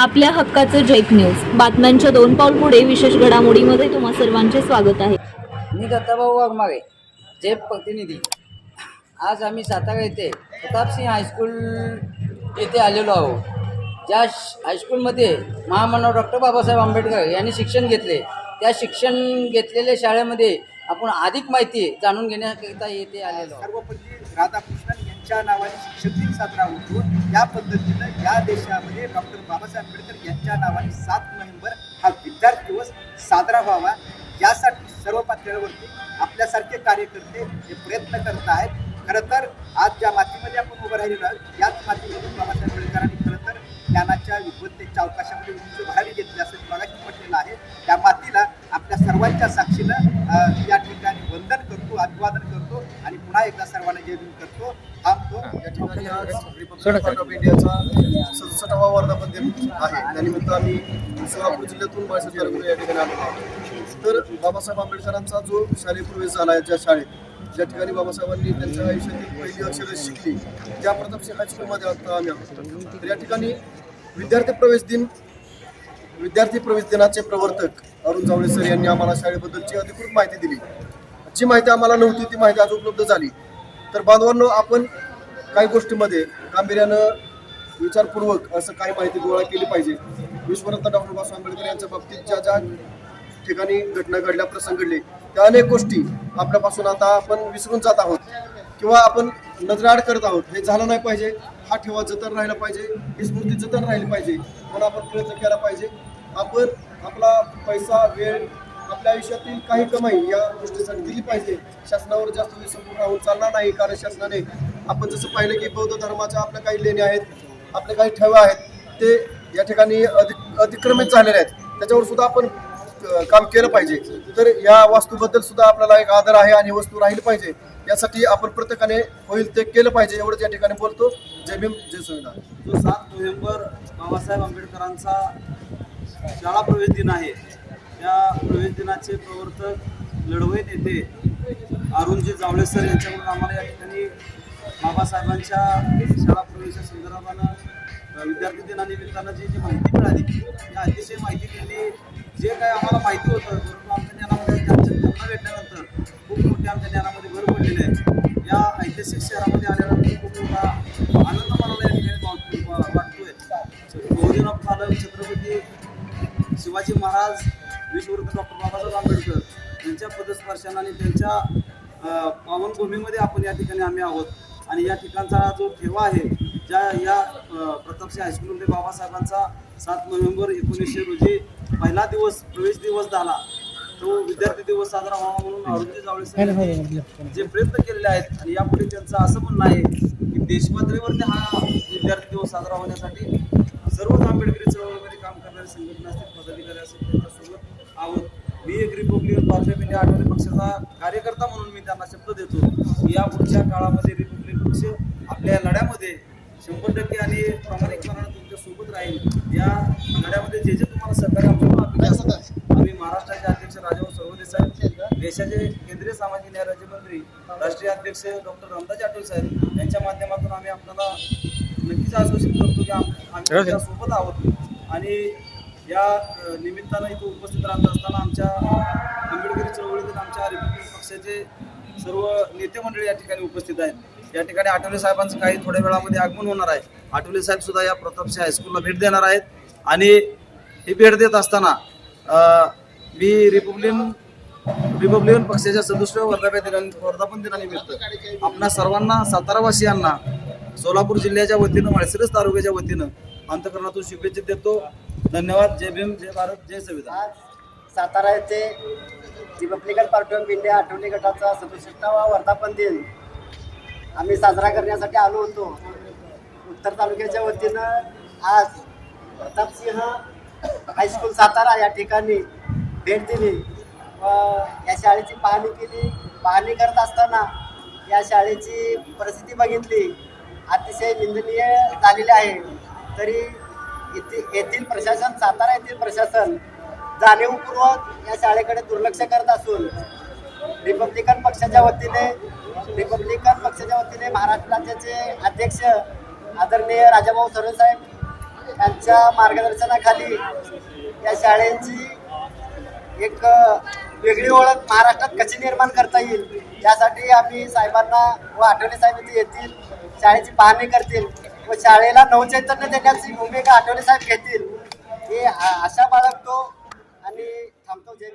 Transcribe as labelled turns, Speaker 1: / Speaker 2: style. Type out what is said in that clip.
Speaker 1: आपल्या हक्काचं Jack news बातम्यांच्या दोन पाऊल पुढे विशेष घडामोडीमध्ये तुम्हा सर्वांचे स्वागत आहे.
Speaker 2: मी दत्ताभाऊ वाघमारे जे प्रतिनिधी. आज आम्ही सातारा येथे प्रतापसिंह हायस्कूल येथे आलेलो आहोत. ज्या हायस्कूलमध्ये महामानव डॉक्टर बाबासाहेब आंबेडकर यांनी शिक्षण घेतले त्या शिक्षण घेतलेल्या शाळेमध्ये आपण अधिक माहिती जाणून घेण्याकरिता येथे आलेलो आहोत.
Speaker 3: सर्वपल्ली नावाने शिक्षक साजरा होतो. या पद्धतीनं या देशामध्ये डॉक्टर बाबासाहेब आंबेडकर यांच्या नावाने सात नोव्हेंबर हा विद्यार्थी दिवस साजरा व्हावा. यासाठी सर्व पातळीवरती आपल्यासारखे कार्यकर्ते हे प्रयत्न करत आहेत. खरं तर आज ज्या मातीमध्ये आपण उभं राहिलेलो आहोत याच मातीमधून बाबासाहेब आंबेडकरांनी खरं तर ज्ञानाच्या विद्वत्तेच्या अवकाशामध्ये उंच भरारी घेतली असं मगाशी म्हटलेलं आहे. त्या मातीला आपल्या सर्वांच्या साक्षीनं या ठिकाणी वंदन करतो अभिवादन करतो आणि पुन्हा एकदा
Speaker 4: आज ऑफ इंडियाचा सदुसष्टावा वर्धापन दिन आहे त्यानिमित्त आम्ही सोलापूर जिल्ह्यातून बाळासाहेब तालुक्यात या ठिकाणी आलो आहोत. तर बाबासाहेब आंबेडकरांचा जो शालेय प्रवेश झाला आहे ज्या शाळेत ज्या ठिकाणी बाबासाहेबांनी त्यांच्या आयुष्यातील पहिली अक्षरे शिकली त्या प्रतापसिंह हायस्कूलमध्ये आता आम्ही आहोत. तर या ठिकाणी विद्यार्थी प्रवेश दिन विद्यार्थी प्रवेश दिनाचे प्रवर्तक अरुण जावळे सर यांनी आम्हाला शाळेबद्दलची अधिकृत माहिती दिली. जी माहिती आम्हाला नव्हती ती माहिती आज उपलब्ध झाली. तर बांधवांनो आपण काही गोष्टीमध्ये गांभीर्यानं विचारपूर्वक असं काही माहिती गोळा केली पाहिजे. विश्वरत्न डॉक्टर बाबासाहेब आंबेडकर यांच्या बाबतीत ज्या ज्या ठिकाणी घटना घडल्या प्रसंग घडले त्या अनेक गोष्टी आपल्यापासून आता आपण विसरून जात आहोत. किंवा आपण नजराड करत आहोत. हे झालं नाही पाहिजे. हा ठेवा जतन राहिला पाहिजे. ही स्मृती जतन राहिली पाहिजे. म्हणून आपण प्रयत्न केला पाहिजे. आपण आपला पैसा वेळ आपल्या आयुष्यातील काही कमाई या गोष्टीसाठी दिली पाहिजे. शासनावर जास्त विसंबून राहून चालणार नाही कारण शासनाने आपण जसं पाहिलं की बौद्ध धर्माच्या आपल्या काही लेण्या आहेत आपले काही ठेवा आहेत ते या ठिकाणी अधिक अतिक्रमित झालेले आहेत. त्याच्यावर सुद्धा आपण काम केलं पाहिजे. तर या वास्तूबद्दल सुद्धा आपल्याला एक आदर आहे आणि वस्तू राहिली पाहिजे. यासाठी आपण प्रत्येकाने होईल ते केलं पाहिजे एवढंच या ठिकाणी बोलतो. जय भीम जय संविधान
Speaker 5: जो सात नोव्हेंबर बाबासाहेब आंबेडकरांचा शाळा प्रवेश दिन आहे त्या प्रवेश दिनाचे प्रवर्तक लढवई नेते अरुणजी जावळेसर यांच्याकडून आम्हाला या ठिकाणी बाबासाहेबांच्या शाळा प्रवेशा संदर्भानं विद्यार्थी दिनानिमित्तानं जी जी माहिती मिळाली त्या अतिशय माहिती त्यांनी जे काय आम्हाला माहिती होतं परंतु आमच्या ज्ञानामध्ये त्यांच्या त्यांना भेटल्यानंतर खूप मोठ्या आमच्या ज्ञानामध्ये भर पडलेली आहे. या ऐतिहासिक शहरामध्ये आल्यानंतर खूप मोठा आनंद मला या ठिकाणी वाटतो- वाटतोय. बहुजन पालक छत्रपती शिवाजी महाराज विश्वरत्न डॉक्टर बाबासाहेब आंबेडकर यांच्या पदस्पर्शाने आणि त्यांच्या पावनभूमीमध्ये आपण या ठिकाणी आम्ही आहोत. आणि या ठिकाणचा जो ठेवा आहे ज्या या प्रतापसिंह हायस्कूलमध्ये बाबासाहेबांचा सात नोव्हेंबर एकोणीसशे रोजी पहिला दिवस प्रवेश दिवस झाला तो विद्यार्थी दिवस साजरा व्हावा म्हणून अरुणजी जावळे साहेब जे प्रयत्न केलेले आहेत आणि यापुढे त्यांचं असं म्हणणं आहे की देशपातळीवरती हा विद्यार्थी दिवस साजरा होण्यासाठी सर्वच आंबेडकरी चळवळीमध्ये काम करणारे संघटना असतील पदाधिकारी असतील त्यांच्यासोबत आहोत. मी एक Republican Party of India Athawale पक्षाचा कार्यकर्ता म्हणून मी त्यांना शब्द देतो की या पुढच्या काळामध्ये पक्ष आपल्या या लढ्यामध्ये शंभर टक्के आणि प्रामाणिकपणानं तुमच्यासोबत राहील. या लढ्यामध्ये जे जे तुम्हाला सहकार्य आमच्याकडून अपेक्षा असतात आम्ही महाराष्ट्राचे अध्यक्ष राजाभाऊ सरवदे साहेब देशाचे केंद्रीय सामाजिक न्याय राज्यमंत्री राष्ट्रीय अध्यक्ष डॉक्टर रामदास आठवले साहेब यांच्या माध्यमातून आम्ही आपल्याला नक्कीच आश्वासित करतो की आम- आम्ही सोबत आहोत. आणि या निमित्तानं इथं उपस्थित राहत असताना आमच्या आंबेडकरी चळवळीतील आमच्या रिपब्लिक पक्षाचे सर्व नेते मंडळी या ठिकाणी उपस्थित आहेत. या ठिकाणी आठवले साहेबांचं काही थोड्या वेळामध्ये आगमन होणार आहे. आठवले साहेब सुद्धा या प्रतापसिंह हायस्कूलला भेट देणार आहेत. आणि ही भेट देत असताना मी रिपब्लिकन रिपब्लिकन पक्षाच्या सदस्य वर्धापन दिना वर्धापन दिनानिमित्त आपणा सर्वांना सातारावासियांना सोलापूर जिल्ह्याच्या वतीनं माळशिरस तालुक्याच्या वतीनं अंतकरणातून शुभेच्छा देतो. धन्यवाद. जय भीम जय भारत जय संविधान.
Speaker 3: सातारा येथे Republican Party of India Athawale गटाचा सदुसष्टावा वर्धापन दिन. आम्ही साजरा करण्यासाठी आलो होतो. उत्तर तालुक्याच्या वतीनं आज प्रतापसिंह हायस्कूल सातारा या ठिकाणी भेट दिली व या शाळेची पाहणी केली. पाहणी करत असताना या शाळेची परिस्थिती बघितली. अतिशय निंदनीय झालेली आहे. तरी येथे येथील प्रशासन सातारा येथील प्रशासन जाणीवपूर्वक या शाळेकडे दुर्लक्ष करत असून रिपब्लिकन पक्षाच्या वतीने रिपब्लिकन पक्षाच्या वतीने महाराष्ट्र राज्याचे अध्यक्ष आदरणीय राजाभाऊ सरसाहेब यांच्या मार्गदर्शनाखाली या शाळेची एक वेगळी ओळख महाराष्ट्रात कशी निर्माण करता येईल यासाठी आम्ही साहेबांना व आठवले साहेब इथे येतील शाळेची पाहणी करतील व शाळेला नवचैतन्य देण्याची भूमिका आठवले साहेब घेतील हे आशा बाळगतो. आणि थांबतो जय